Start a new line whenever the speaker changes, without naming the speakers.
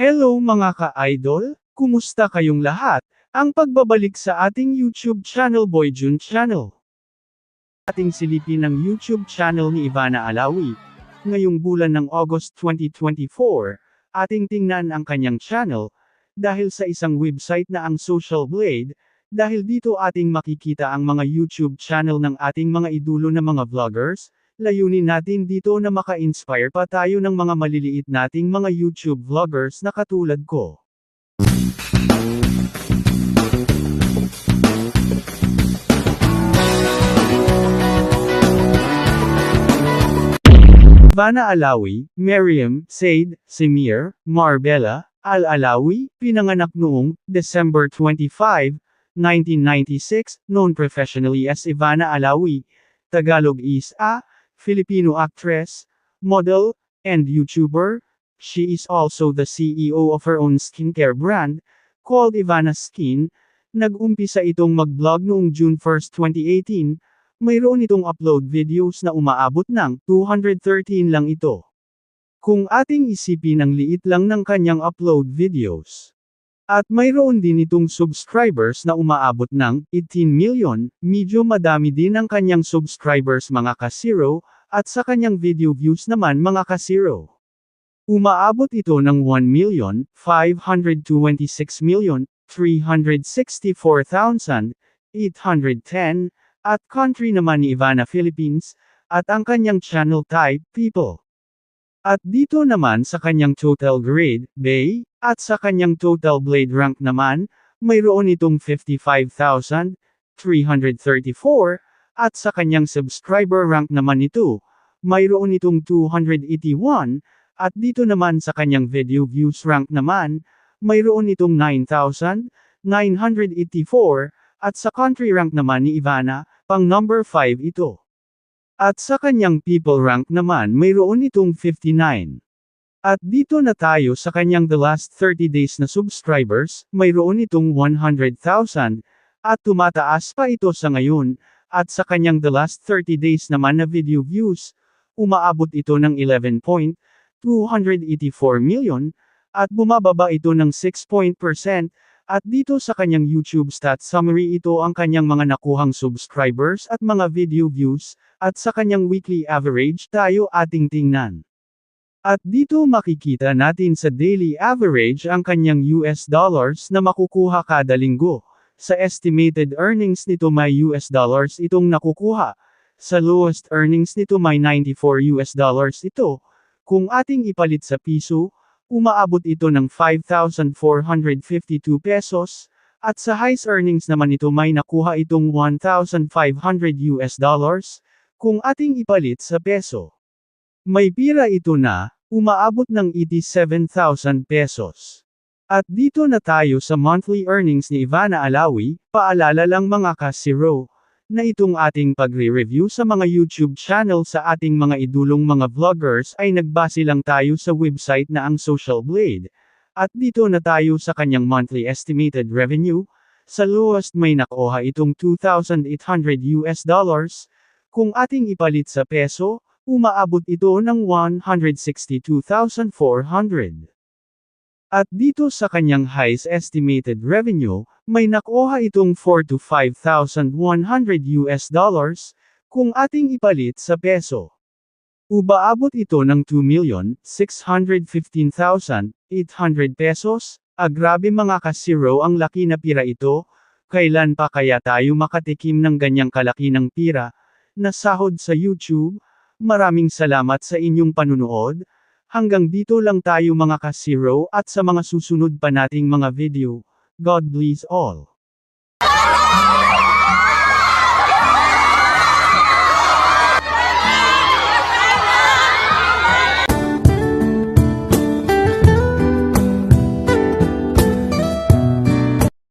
Hello mga ka-idol, kumusta kayong lahat? Ang pagbabalik sa ating YouTube channel Boy Jun Channel. Ating silipin ng YouTube channel ni Ivana Alawi. Ngayong bulan ng August 2024, ating tingnan ang kanyang channel, dahil sa isang website na ang Social Blade, dahil dito ating makikita ang mga YouTube channel ng ating mga idulo na mga vloggers, layunin natin dito na maka-inspire pa tayo ng mga maliliit nating mga YouTube vloggers na katulad ko. Ivana Alawi, Miriam, Said, Semir, Marbella, Al-Alawi, pinanganak noong December 25, 1996, known professionally as Ivana Alawi, Tagalog is a Filipino actress, model, and YouTuber. She is also the CEO of her own skincare brand, called Ivana Skin. Nag-umpisa itong mag-vlog noong June 1, 2018, mayroon itong upload videos na umaabot ng 213 lang ito. Kung ating isipin ang liit lang ng kanyang upload videos. At mayroon din itong subscribers na umaabot ng 18 million, medyo madami din ang kanyang subscribers mga ka-zero, at sa kanyang video views naman mga ka-zero. Umaabot ito ng 1,526,364,810, at country naman ni Ivana Philippines, at ang kanyang channel type, people. At dito naman sa kanyang total grade, Bay, at sa kanyang total blade rank naman, mayroon itong 55,334, at sa kanyang subscriber rank naman ito, mayroon itong 281, at dito naman sa kanyang video views rank naman, mayroon itong 9,984, at sa country rank naman ni Ivana, pang number 5 ito. At sa kanyang people rank naman mayroon itong 59. At dito na tayo sa kanyang the last 30 days na subscribers, mayroon itong 100,000, at tumataas pa ito sa ngayon, at sa kanyang the last 30 days naman na video views, umaabot ito ng 11.284 million, at bumababa ito ng 6 point percent, at dito sa kanyang YouTube stat summary ito ang kanyang mga nakuhang subscribers at mga video views, at sa kanyang weekly average tayo ating tingnan. At dito makikita natin sa daily average ang kanyang US dollars na makukuha kada linggo. Sa estimated earnings nito may US dollars itong nakukuha. Sa lowest earnings nito may 94 US dollars ito. Kung ating ipalit sa piso, umaabot ito ng 5,452 pesos, at sa highest earnings naman ito may nakuha itong 1,500 US dollars, kung ating ipalit sa peso. May pira ito na, umaabot ng 87,000 pesos. At dito na tayo sa monthly earnings ni Ivana Alawi, paalala lang mga ka-zero, na itong ating pagre-review sa mga YouTube channel sa ating mga idulong mga vloggers ay nagbase lang tayo sa website na ang Social Blade. At dito na tayo sa kanyang monthly estimated revenue, sa lowest may nakuha itong 2,800 US dollars, kung ating ipalit sa peso, umaabot ito ng 162,400. At dito sa kanyang highest estimated revenue, may nakuha itong 4 to 5,100 US dollars, kung ating ipalit sa peso. Ubaabot ito ng 2,615,800 pesos, agrabe mga ka-zero ang laki na pira ito, kailan pa kaya tayo makatikim ng ganyang kalaki ng pira, na sahod sa YouTube, maraming salamat sa inyong panunood, hanggang dito lang tayo mga ka-zero at sa mga susunod pa nating mga video, God bless all.